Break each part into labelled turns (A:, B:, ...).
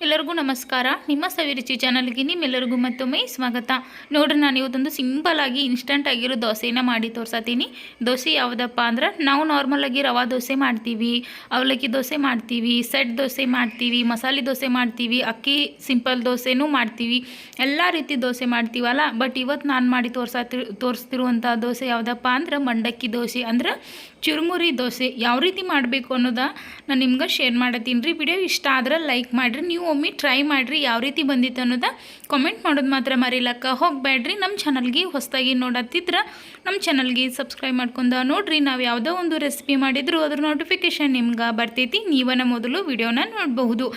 A: ಎಲ್ಲರಿಗೂ ನಮಸ್ಕಾರ. ನಿಮ್ಮ ಸವಿರುಚಿ ಚಾನಲ್ಗೆ ನಿಮ್ಮೆಲ್ಲರಿಗೂ ಮತ್ತೊಮ್ಮೆ ಸ್ವಾಗತ. ನೋಡ್ರಿ, ನಾನು ಇವತ್ತೊಂದು ಸಿಂಪಲ್ ಆಗಿ ಇನ್ಸ್ಟಂಟ್ ಆಗಿರೋ ದೋಸೆನ ಮಾಡಿ ತೋರ್ಸತ್ತೀನಿ ದೋಸೆ ಯಾವುದಪ್ಪ ಅಂದ್ರೆ, ನಾವು ನಾರ್ಮಲಾಗಿ ರವಾ ದೋಸೆ ಮಾಡ್ತೀವಿ, ಅವಲಕ್ಕಿ ದೋಸೆ ಮಾಡ್ತೀವಿ, ಸೆಟ್ ದೋಸೆ ಮಾಡ್ತೀವಿ, ಮಸಾಲೆ ದೋಸೆ ಮಾಡ್ತೀವಿ, ಅಕ್ಕಿ ಸಿಂಪಲ್ ದೋಸೆನೂ ಮಾಡ್ತೀವಿ. ಎಲ್ಲ ರೀತಿ ದೋಸೆ ಮಾಡ್ತೀವಲ್ಲ ಬಟ್ ಇವತ್ತು ನಾನು ಮಾಡಿ ತೋರ್ಸತಿ ತೋರಿಸ್ತಿರುವಂಥ ದೋಸೆ ಯಾವುದಪ್ಪ ಅಂದ್ರೆ, ಮಂಡಕ್ಕಿ ದೋಸೆ ಅಂದ್ರೆ ಚುರುಮುರಿ ದೋಸೆ. ಯಾವ ರೀತಿ ಮಾಡಬೇಕು ಅನ್ನೋದ ನಾನು ನಿಮ್ಗೆ ಶೇರ್ ಮಾಡತ್ತೀನಿ ರೀ. ವಿಡಿಯೋ ಇಷ್ಟ ಆದ್ರೆ ಲೈಕ್ ಮಾಡಿರಿ. ನೀವು ಒಮ್ಮೆ ಟ್ರೈ ಮಾಡಿರಿ, ಯಾವ ರೀತಿ ಬಂದಿತ್ತು ಅನ್ನೋದ ಕಾಮೆಂಟ್ ಮಾಡೋದು ಮಾತ್ರ ಮರಿಲಕ್ಕ ಹೋಗಬೇಡ್ರಿ ನಮ್ಮ ಚಾನಲ್ಗೆ ಹೊಸದಾಗಿ ನೋಡತ್ತಿದ್ರ ನಮ್ಮ ಚಾನಲ್ಗೆ ಸಬ್ಸ್ಕ್ರೈಬ್ ಮಾಡ್ಕೊಂಡ ನೋಡ್ರಿ. ನಾವು ಯಾವುದೋ ಒಂದು ರೆಸಿಪಿ ಮಾಡಿದ್ರು, ಅದ್ರ ನೋಟಿಫಿಕೇಶನ್ ನಿಮ್ಗೆ ಬರ್ತೈತಿ. ನೀವನ್ನ ಮೊದಲು ವಿಡಿಯೋನ ನೋಡಬಹುದು.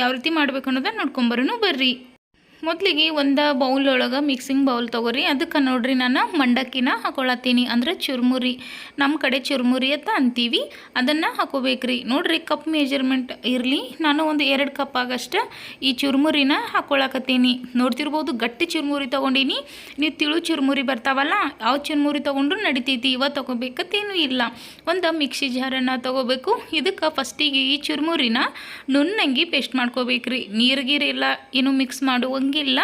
A: ಯಾವ ರೀತಿ ಮಾಡ್ಬೇಕು ಅನ್ನೋದ ನೋಡ್ಕೊಂಬರೂ ಬರ್ರಿ. ಮೊದಲಿಗೆ ಒಂದು ಬೌಲ್ ಒಳಗೆ ಮಿಕ್ಸಿಂಗ್ ಬೌಲ್ ತೊಗೊರಿ. ಅದಕ್ಕೆ ನೋಡ್ರಿ ನಾನು ಮಂಡಕ್ಕಿನ ಹಾಕೊಳತ್ತೀನಿ. ಅಂದ್ರೆ ಚುರುಮುರಿ. ನಮ್ಮ ಕಡೆ ಚುರುಮುರಿ ಅಂತ ಅಂತೀವಿ. ಅದನ್ನು ಹಾಕೋಬೇಕ್ರಿ. ನೋಡ್ರಿ ಕಪ್ ಮೆಜರ್ಮೆಂಟ್ ಇರಲಿ. ನಾನು ಒಂದು ಎರಡು ಕಪ್ ಆಗಷ್ಟು ಈ ಚುರುಮುರಿನ ಹಾಕೊಳಕತ್ತೀನಿ. ನೋಡ್ತಿರ್ಬೋದು ಗಟ್ಟಿ ಚುರುಮುರಿ ತೊಗೊಂಡಿನಿ. ನೀವು ತಿಳು ಚುರುಮುರಿ ಬರ್ತಾವಲ್ಲ ಯಾವ ಚುರುಮುರಿ ತೊಗೊಂಡ್ರು ನಡಿತೈತಿ. ಇವ ತೊಗೋಬೇಕತ್ತೇನು ಇಲ್ಲ. ಒಂದು ಮಿಕ್ಸಿ ಜಾರನ್ನು ತೊಗೋಬೇಕು. ಇದಕ್ಕೆ ಫಸ್ಟಿಗೆ ಈ ಚುರುಮುರಿನ ನುಣ್ಣಂಗಿ ಪೇಸ್ಟ್ ಮಾಡ್ಕೋಬೇಕ್ರಿ. ನೀರು ಗೀರೆಲ್ಲ ಏನು ಮಿಕ್ಸ್ ಮಾಡುವಂಗಿಲ್ಲ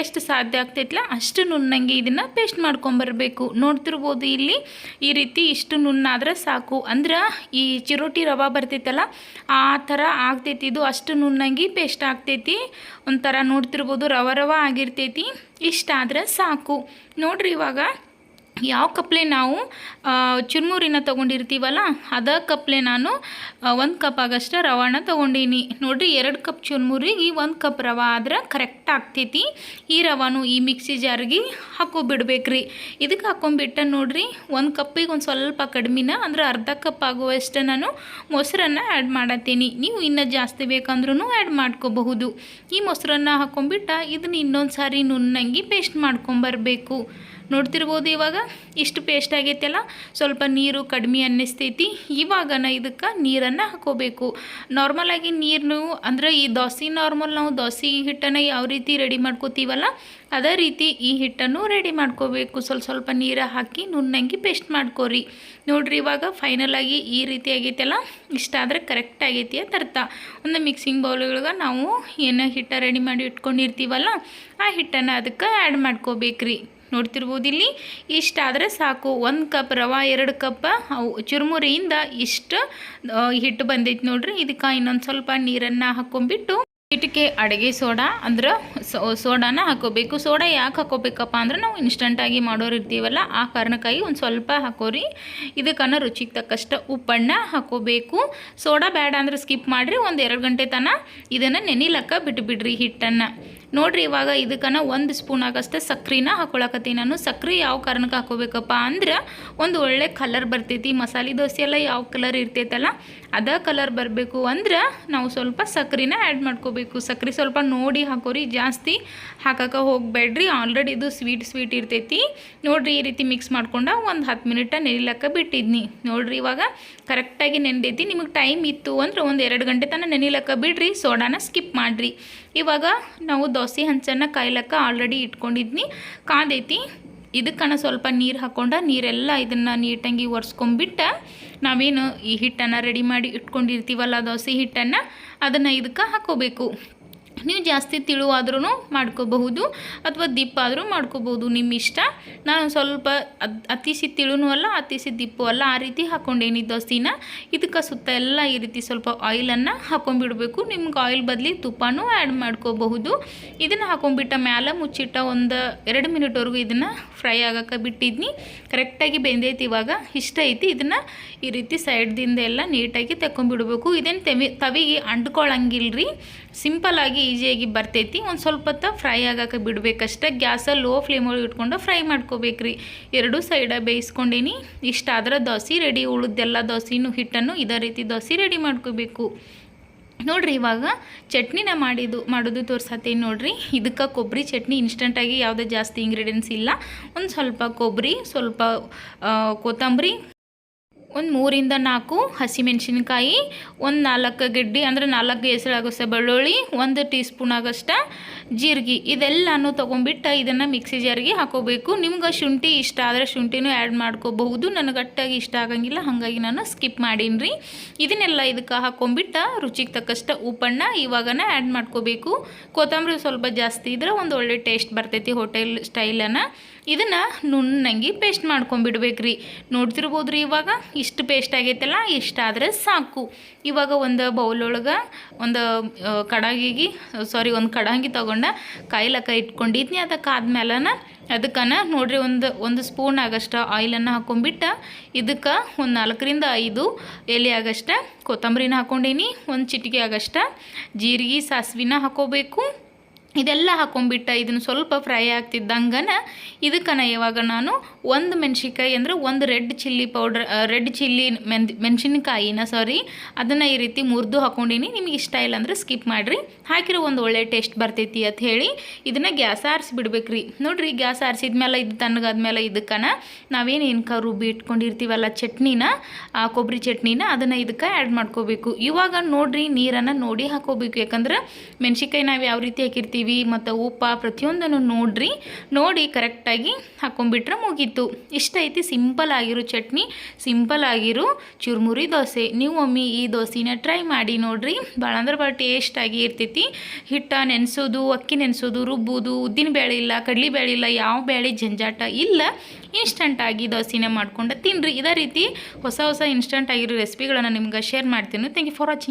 A: ಎಷ್ಟು ಸಾಧ್ಯ ಆಗ್ತೈತಿಲ್ಲ ಅಷ್ಟು ನುಣ್ಣಂಗೆ ಇದನ್ನು ಪೇಸ್ಟ್ ಮಾಡ್ಕೊಂಬರ್ಬೇಕು. ನೋಡ್ತಿರ್ಬೋದು ಇಲ್ಲಿ, ಈ ರೀತಿ ಇಷ್ಟು ನುಣ್ಣಾದ್ರೆ ಸಾಕು. ಅಂದ್ರೆ ಈ ಚಿರೋಟಿ ರವೆ ಬರ್ತೈತಲ್ಲ, ಆ ಥರ ಆಗ್ತೈತಿ. ಇದು ಅಷ್ಟು ನುಣ್ಣಂಗಿ ಪೇಸ್ಟ್ ಆಗ್ತೈತಿ. ಒಂಥರ ನೋಡ್ತಿರ್ಬೋದು, ರವ ರವ ಆಗಿರ್ತೈತಿ. ಇಷ್ಟಾದ್ರೆ ಸಾಕು. ನೋಡ್ರಿ ಇವಾಗ, ಯಾವ ಕಪ್ಲೆ ನಾವು ಚುರುಮುರಿನ ತೊಗೊಂಡಿರ್ತೀವಲ್ಲ, ಅದ ಕಪ್ಲೆ ನಾನು ಒಂದು ಕಪ್ ಆಗಷ್ಟು ರವಾನ ತೊಗೊಂಡೀನಿ. ನೋಡ್ರಿ, ಎರಡು ಕಪ್ ಚುರ್ಮುರಿಗೆ ಒಂದು ಕಪ್ ರವೆ ಆದ್ರೆ ಕರೆಕ್ಟ್ ಆಗ್ತೈತಿ. ಈ ರವಾನು ಈ ಮಿಕ್ಸಿ ಜಾರ್ಗೆ ಹಾಕೋಬಿಡ್ಬೇಕ್ರಿ. ಇದಕ್ಕೆ ಹಾಕೊಂಬಿಟ್ಟ ನೋಡ್ರಿ, ಒಂದು ಕಪ್ಪಿಗೆ ಒಂದು ಸ್ವಲ್ಪ ಕಡಿಮೆನ, ಅಂದ್ರೆ ಅರ್ಧ ಕಪ್ ಆಗುವಷ್ಟು ನಾನು ಮೊಸರನ್ನು ಆ್ಯಡ್ ಮಾಡತ್ತೀನಿ. ನೀವು ಇನ್ನೂ ಜಾಸ್ತಿ ಬೇಕಂದ್ರೂ ಆ್ಯಡ್ ಮಾಡ್ಕೋಬಹುದು. ಈ ಮೊಸರನ್ನು ಹಾಕೊಂಡ್ಬಿಟ್ಟ ಇದನ್ನ ಇನ್ನೊಂದು ಸಾರಿ ನುಣ್ಣಂಗಿ ಪೇಸ್ಟ್ ಮಾಡ್ಕೊಂಬರ್ಬೇಕು. ನೋಡ್ತಿರ್ಬೋದು ಇವಾಗ? ಇಷ್ಟು ಪೇಸ್ಟ್ ಆಗೈತಲ್ಲ, ಸ್ವಲ್ಪ ನೀರು ಕಡಿಮೆ ಅನ್ನಿಸ್ತೈತಿ. ಇವಾಗ ನಾ ಇದಕ್ಕೆ ನೀರನ್ನು ಹಾಕೋಬೇಕು. ನಾರ್ಮಲಾಗಿ ನೀರು ಅಂದ್ರೆ ಈ ದೋಸೆ ನಾರ್ಮಲ್ ನಾವು ದೋಸೆ ಹಿಟ್ಟನ್ನು ಯಾವ ರೀತಿ ರೆಡಿ ಮಾಡ್ಕೋತೀವಲ್ಲ, ಅದೇ ರೀತಿ ಈ ಹಿಟ್ಟನ್ನು ರೆಡಿ ಮಾಡ್ಕೋಬೇಕು. ಸ್ವಲ್ಪ ಸ್ವಲ್ಪ ನೀರು ಹಾಕಿ ನುಣ್ಣಂಗಿ ಪೇಸ್ಟ್ ಮಾಡ್ಕೋರಿ. ನೋಡ್ರಿ ಇವಾಗ ಫೈನಲ್ ಆಗಿ ಈ ರೀತಿ ಆಗೈತಲ್ಲ ಇಷ್ಟಾದರೆ ಕರೆಕ್ಟ್ ಆಗೈತಿ ಅಂತ ಅರ್ಥ. ಒಂದು ಮಿಕ್ಸಿಂಗ್ ಬೌಲ್ಗಳಿಗೆ ನಾವು ಏನು ಹಿಟ್ಟ ರೆಡಿ ಮಾಡಿ ಇಟ್ಕೊಂಡಿರ್ತೀವಲ್ಲ, ಆ ಹಿಟ್ಟನ್ನು ಅದಕ್ಕೆ ಆ್ಯಡ್ ಮಾಡ್ಕೋಬೇಕ್ರಿ. ನೋಡ್ತಿರ್ಬೋದು ಇಲ್ಲಿ ಇಷ್ಟಾದರೆ ಸಾಕು. ಒಂದು ಕಪ್ ರವೆ, ಎರಡು ಕಪ್ ಅವು ಚುರುಮುರಿಯಿಂದ ಇಷ್ಟು ಹಿಟ್ಟು ಬಂದೈತೆ ನೋಡ್ರಿ. ಇದಕ್ಕೆ ಇನ್ನೊಂದು ಸ್ವಲ್ಪ ನೀರನ್ನು ಹಾಕ್ಕೊಂಬಿಟ್ಟು ಇದಕ್ಕೆ ಅಡುಗೆ ಸೋಡಾ ಅಂದ್ರೆ ಸೋಡಾನ ಹಾಕೋಬೇಕು. ಸೋಡಾ ಯಾಕೆ ಹಾಕೋಬೇಕಪ್ಪ ಅಂದ್ರೆ ನಾವು ಇನ್ಸ್ಟಂಟಾಗಿ ಮಾಡೋರು ಇರ್ತೀವಲ್ಲ, ಆ ಕಾರಣಕ್ಕಾಗಿ ಒಂದು ಸ್ವಲ್ಪ ಹಾಕೋರಿ. ಇದಕ್ಕನ್ನ ರುಚಿಗೆ ತಕ್ಕಷ್ಟು ಉಪ್ಪಣ್ಣ ಹಾಕೋಬೇಕು. ಸೋಡಾ ಬೇಡ ಅಂದ್ರೆ ಸ್ಕಿಪ್ ಮಾಡಿರಿ, ಒಂದು ಎರಡು ಗಂಟೆ ತನಕ ಇದನ್ನು ನೆನಿಲಕ್ಕ ಬಿಟ್ಬಿಡ್ರಿ ಹಿಟ್ಟನ್ನು. ನೋಡ್ರಿ ಇವಾಗ ಇದಕ್ಕನ್ನ ಒಂದು ಸ್ಪೂನ್ ಆಗಷ್ಟೇ ಸಕ್ರಿನ ಹಾಕೊಳಕತ್ತೀನಿ. ನಾನು ಸಕ್ರೆ ಯಾವ ಕಾರಣಕ್ಕೆ ಹಾಕೋಬೇಕಪ್ಪ ಅಂದ್ರೆ ಒಂದು ಒಳ್ಳೆ ಕಲರ್ ಬರ್ತೈತಿ. ಮಸಾಲೆ ದೋಸೆ ಎಲ್ಲ ಯಾವ ಕಲರ್ ಇರ್ತೈತಲ್ಲ, ಅದ ಕಲರ್ ಬರಬೇಕು ಅಂದ್ರೆ ನಾವು ಸ್ವಲ್ಪ ಸಕ್ರಿನ ಆ್ಯಡ್ ಮಾಡ್ಕೋಬೇಕು. ಸಕ್ರೆ ಸ್ವಲ್ಪ ನೋಡಿ ಹಾಕೋರಿ, ಜಾಸ್ತಿ ಹಾಕಕ್ಕೆ ಹೋಗಬೇಡ್ರಿ. ಆಲ್ರೆಡಿ ಇದು ಸ್ವೀಟ್ ಸ್ವೀಟ್ ಇರ್ತೈತಿ. ನೋಡ್ರಿ ಈ ರೀತಿ ಮಿಕ್ಸ್ ಮಾಡ್ಕೊಂಡ ಒಂದು ಹತ್ತು ಮಿನಿಟ ನೆನಿಲಕ್ಕ ಬಿಟ್ಟಿದ್ನಿ. ನೋಡ್ರಿ ಇವಾಗ ಕರೆಕ್ಟಾಗಿ ನೆನೆದೈತಿ ನಿಮಗೆ ಟೈಮ್ ಇತ್ತು ಅಂದ್ರೆ ಒಂದು ಎರಡು ಗಂಟೆ ತನಕ ನೆನಿಲಕ್ಕ ಬಿಡ್ರಿ, ಸೋಡಾನ ಸ್ಕಿಪ್ ಮಾಡಿರಿ. ಇವಾಗ ನಾವು ದೋಸೆ ಹಂಚನ್ನು ಕಾಯ್ಲಕ್ಕ ಆಲ್ರೆಡಿ ಇಟ್ಕೊಂಡಿದ್ನಿ. ಕಾದೈತಿ ಇದಕ್ಕನ ಸ್ವಲ್ಪ ನೀರು ಹಾಕ್ಕೊಂಡ ನೀರೆಲ್ಲ ಇದನ್ನು ನೀಟಾಗಿ ಒರೆಸ್ಕೊಂಬಿಟ್ಟ ನಾವೇನು ಈ ಹಿಟ್ಟನ್ನು ರೆಡಿ ಮಾಡಿ ಇಟ್ಕೊಂಡಿರ್ತೀವಲ್ಲ ದೋಸೆ ಹಿಟ್ಟನ್ನು, ಅದನ್ನು ಇದಕ್ಕೆ ಹಾಕೋಬೇಕು. ನೀವು ಜಾಸ್ತಿ ತಿಳುವಾದ್ರೂ ಮಾಡ್ಕೋಬಹುದು, ಅಥವಾ ದಿಪ್ಪ ಆದರೂ ಮಾಡ್ಕೋಬಹುದು ನಿಮ್ಮ ಇಷ್ಟ. ನಾನು ಸ್ವಲ್ಪ ಅತಿಸಿ ತಿಳುನೂ ಅಲ್ಲ ಅತಿಸಿ ದಿಪ್ಪು ಅಲ್ಲ, ಆ ರೀತಿ ಹಾಕ್ಕೊಂಡೇನಿ ದೋಸೆನ. ಇದಕ್ಕೆ ಸುತ್ತ ಎಲ್ಲ ಈ ರೀತಿ ಸ್ವಲ್ಪ ಆಯಿಲನ್ನು ಹಾಕೊಂಡ್ಬಿಡಬೇಕು ನಿಮ್ಗೆ ಆಯಿಲ್ ಬದಲಿ ತುಪ್ಪನೂ ಆ್ಯಡ್ ಮಾಡ್ಕೋಬಹುದು. ಇದನ್ನು ಹಾಕೊಂಡ್ಬಿಟ್ಟ ಮ್ಯಾಲೆ ಮುಚ್ಚಿಟ್ಟ ಒಂದು ಎರಡು ಮಿನಿಟ್ವರೆಗೂ ಇದನ್ನು ಫ್ರೈ ಆಗಕ್ಕೆ ಬಿಟ್ಟಿದ್ನಿ. ಕರೆಕ್ಟಾಗಿ ಬೆಂದೈತಿ ಇವಾಗ. ಇಷ್ಟ ಐತಿ. ಇದನ್ನು ಈ ರೀತಿ ಸೈಡ್ದಿಂದ ಎಲ್ಲ ನೀಟಾಗಿ ತೆಕ್ಕೊಂಬಿಡ್ಬೇಕು ಇದೇನು ತೆವಿ ತವಿಗೆ ರೀ ಸಿಂಪಲಾಗಿ ಈಸಿಯಾಗಿ ಬರ್ತೈತಿ. ಒಂದು ಸ್ವಲ್ಪ ಹೊತ್ತು ಫ್ರೈ ಆಗಕ್ಕೆ ಬಿಡಬೇಕಷ್ಟೆ. ಗ್ಯಾಸಲ್ಲಿ ಲೋ ಫ್ಲೇಮ್ ಒಳಗೆ ಇಟ್ಕೊಂಡು ಫ್ರೈ ಮಾಡ್ಕೋಬೇಕ್ರಿ. ಎರಡೂ ಸೈಡ ಬೇಯಿಸ್ಕೊಂಡೇನಿ. ಇಷ್ಟಾದ್ರೆ ದೋಸೆ ರೆಡಿ ಉಳಿದೆಲ್ಲ ದೋಸೆನೂ, ಹಿಟ್ಟನ್ನು ಇದೇ ರೀತಿ ದೋಸೆ ರೆಡಿ ಮಾಡ್ಕೋಬೇಕು. ನೋಡ್ರಿ, ಇವಾಗ ಚಟ್ನಿನ ಮಾಡಿದ್ದು ಮಾಡೋದು ತೋರ್ಸತ್ತೀನಿ ನೋಡ್ರಿ. ಇದಕ್ಕೆ ಕೊಬ್ಬರಿ ಚಟ್ನಿ ಇನ್ಸ್ಟಂಟಾಗಿ ಯಾವುದೇ ಜಾಸ್ತಿ ಇಂಗ್ರೀಡಿಯೆಂಟ್ಸ್ ಇಲ್ಲ. ಒಂದು ಸ್ವಲ್ಪ ಕೊಬ್ಬರಿ ಸ್ವಲ್ಪ ಕೊತ್ತಂಬರಿ ಒಂದು ಮೂರಿಂದ ನಾಲ್ಕು ಹಸಿಮೆಣಸಿನ್ಕಾಯಿ, ಒಂದು ನಾಲ್ಕು ಗಿಡ್ಡಿ ಅಂದರೆ ನಾಲ್ಕು ಹೆಸರಾಗೋಷ್ಟ ಬೆಳ್ಳುಳ್ಳಿ ಒಂದು ಟೀ ಸ್ಪೂನ್ ಆಗೋಷ್ಟ ಜೀರಿಗೆ. ಇದೆಲ್ಲನೂ ತೊಗೊಂಬಿಟ್ಟು ಇದನ್ನು ಮಿಕ್ಸಿ ಜಾರಿಗೆ ಹಾಕೋಬೇಕು. ನಿಮ್ಗೆ ಶುಂಠಿ ಇಷ್ಟ ಆದರೆ ಶುಂಠಿನೂ ಆ್ಯಡ್ ಮಾಡ್ಕೋಬಹುದು. ನನಗೆ ಅಟ್ಟಾಗಿ ಇಷ್ಟ ಆಗಂಗಿಲ್ಲ, ಹಾಗಾಗಿ ನಾನು ಸ್ಕಿಪ್ ಮಾಡೀನಿ ರೀ ಇದನ್ನೆಲ್ಲ ಇದಕ್ಕೆ ಹಾಕೊಂಬಿಟ್ಟು ರುಚಿಗೆ ತಕ್ಕಷ್ಟು ಉಪ್ಪಣ್ಣ ಇವಾಗನ ಆ್ಯಡ್ ಮಾಡ್ಕೋಬೇಕು. ಕೊತ್ತಂಬರಿ ಸ್ವಲ್ಪ ಜಾಸ್ತಿ ಇದ್ರೆ ಒಂದು ಒಳ್ಳೆ ಟೇಸ್ಟ್ ಬರ್ತೈತಿ ಹೋಟೆಲ್ ಸ್ಟೈಲನ್ನು ಇದನ್ನು ನುಣ್ಣಂಗಿ ಪೇಸ್ಟ್ ಮಾಡ್ಕೊಂಬಿಡ್ಬೇಕ್ರಿ ನೋಡ್ತಿರ್ಬೋದು ರೀ ಇವಾಗ ಇಷ್ಟು ಪೇಸ್ಟ್ ಆಗೈತಲ್ಲ ಇಷ್ಟಾದರೆ ಸಾಕು. ಇವಾಗ ಒಂದು ಬೌಲ್ ಒಳಗೆ ಒಂದು ಕಡಾಗಿಗೆ ಸಾರಿ ಒಂದು ಕಡಾಂಗಿ ತೊಗೊಂಡ ಕಾಯಿಲಕ್ಕ ಇಟ್ಕೊಂಡಿದ್ನಿ. ಅದಕ್ಕೆ ಆದ್ಮೇಲೆ ಅದಕ್ಕನ ನೋಡಿರಿ, ಒಂದು ಒಂದು ಸ್ಪೂನ್ ಆಗಷ್ಟ ಆಯಿಲನ್ನು ಹಾಕೊಂಡ್ಬಿಟ್ಟು, ಇದಕ್ಕೆ ಒಂದು ನಾಲ್ಕರಿಂದ ಐದು ಎಲೆ ಆಗಷ್ಟ ಕೊತ್ತಂಬರಿನ ಹಾಕ್ಕೊಂಡೀನಿ ಒಂದು ಚಿಟಿಕೆ ಆಗಷ್ಟ ಜೀರಿಗೆ, ಸಾಸಿವೆನ ಹಾಕೋಬೇಕು. ಇದೆಲ್ಲ ಹಾಕೊಂಡ್ಬಿಟ್ಟು, ಇದನ್ನು ಸ್ವಲ್ಪ ಫ್ರೈ ಆಗ್ತಿದ್ದಂಗನ ಇದಕ್ಕನ ಇವಾಗ ನಾನು ಒಂದು ಮೆಣಸಿನ್ಕಾಯಿ ಅಂದರೆ ಒಂದು red chilli powder red chilli men ಮೆಣಸಿನ್ಕಾಯಿನ ಸಾರಿ ಅದನ್ನು ಈ ರೀತಿ ಮುರಿದು ಹಾಕೊಂಡಿನಿ. ನಿಮಗೆ ಇಷ್ಟ ಇಲ್ಲ ಅಂದರೆ ಸ್ಕಿಪ್ ಮಾಡಿರಿ. ಹಾಕಿರೋ ಒಂದು ಒಳ್ಳೆ ಟೇಸ್ಟ್ ಬರ್ತೈತಿ ಅಂತ ಹೇಳಿ ಇದನ್ನು ಗ್ಯಾಸ್ ಆರಿಸಿ ಬಿಡ್ಬೇಕ್ರಿ ನೋಡಿರಿ, ಗ್ಯಾಸ್ ಆರಿಸಿದ್ಮೇಲೆ ಇದು ತಣ್ಣಗಾದ್ಮೇಲೆ ಇದಕ್ಕನ ನಾವೇನು ಏನು ರುಬ್ಬಿ ಇಟ್ಕೊಂಡಿರ್ತೀವಲ್ಲ, ಚಟ್ನಿನ, ಆ ಕೊಬ್ಬರಿ ಚಟ್ನಿನ ಅದನ್ನು ಇದಕ್ಕೆ ಆ್ಯಡ್ ಮಾಡ್ಕೋಬೇಕು. ಇವಾಗ ನೋಡಿರಿ, ನೀರನ್ನು ನೋಡಿ ಹಾಕೋಬೇಕು. ಯಾಕಂದ್ರೆ ಮೆಣಸಿನ್ಕಾಯಿ ನಾವು ಯಾವ ರೀತಿ ಹಾಕಿರ್ತೀವಿ ಮತ್ತು ಉಪ್ಪ ಪ್ರತಿಯೊಂದನ್ನು ನೋಡ್ರಿ, ನೋಡಿ ಕರೆಕ್ಟಾಗಿ ಹಾಕೊಂಡ್ಬಿಟ್ರೆ ಮುಗೀತು. ಇಷ್ಟ ಐತಿ ಸಿಂಪಲ್ ಆಗಿರೋ ಚಟ್ನಿ, ಸಿಂಪಲ್ ಆಗಿರೋ ಚುರುಮುರಿ ದೋಸೆ. ನೀವು ಒಮ್ಮೆ ಈ ದೋಸೆನ ಟ್ರೈ ಮಾಡಿ ನೋಡ್ರಿ ಭಾಳ ಅಂದ್ರೆ ಭಾಳ ಟೇಸ್ಟಾಗಿ ಇರ್ತೈತಿ. ಹಿಟ್ಟ ನೆನೆಸೋದು, ಅಕ್ಕಿ ನೆನೆಸೋದು, ರುಬ್ಬೋದು, ಉದ್ದಿನ ಬೇಳೆ ಇಲ್ಲ, ಕಡ್ಲಿ ಬೇಳೆ ಇಲ್ಲ, ಯಾವ ಬೇಳೆ ಜಂಜಾಟ ಇಲ್ಲ ಇನ್ಸ್ಟಂಟಾಗಿ ದೋಸೆನ ಮಾಡ್ಕೊಂಡು ತಿನ್ನಿರಿ ಇದೇ ರೀತಿ ಹೊಸ ಹೊಸ ಇನ್ಸ್ಟಂಟ್ ಆಗಿರೋ ರೆಸಿಪಿಗಳನ್ನು ನಿಮ್ಗೆ ಶೇರ್ ಮಾಡ್ತೀನಿ. Thank you for watching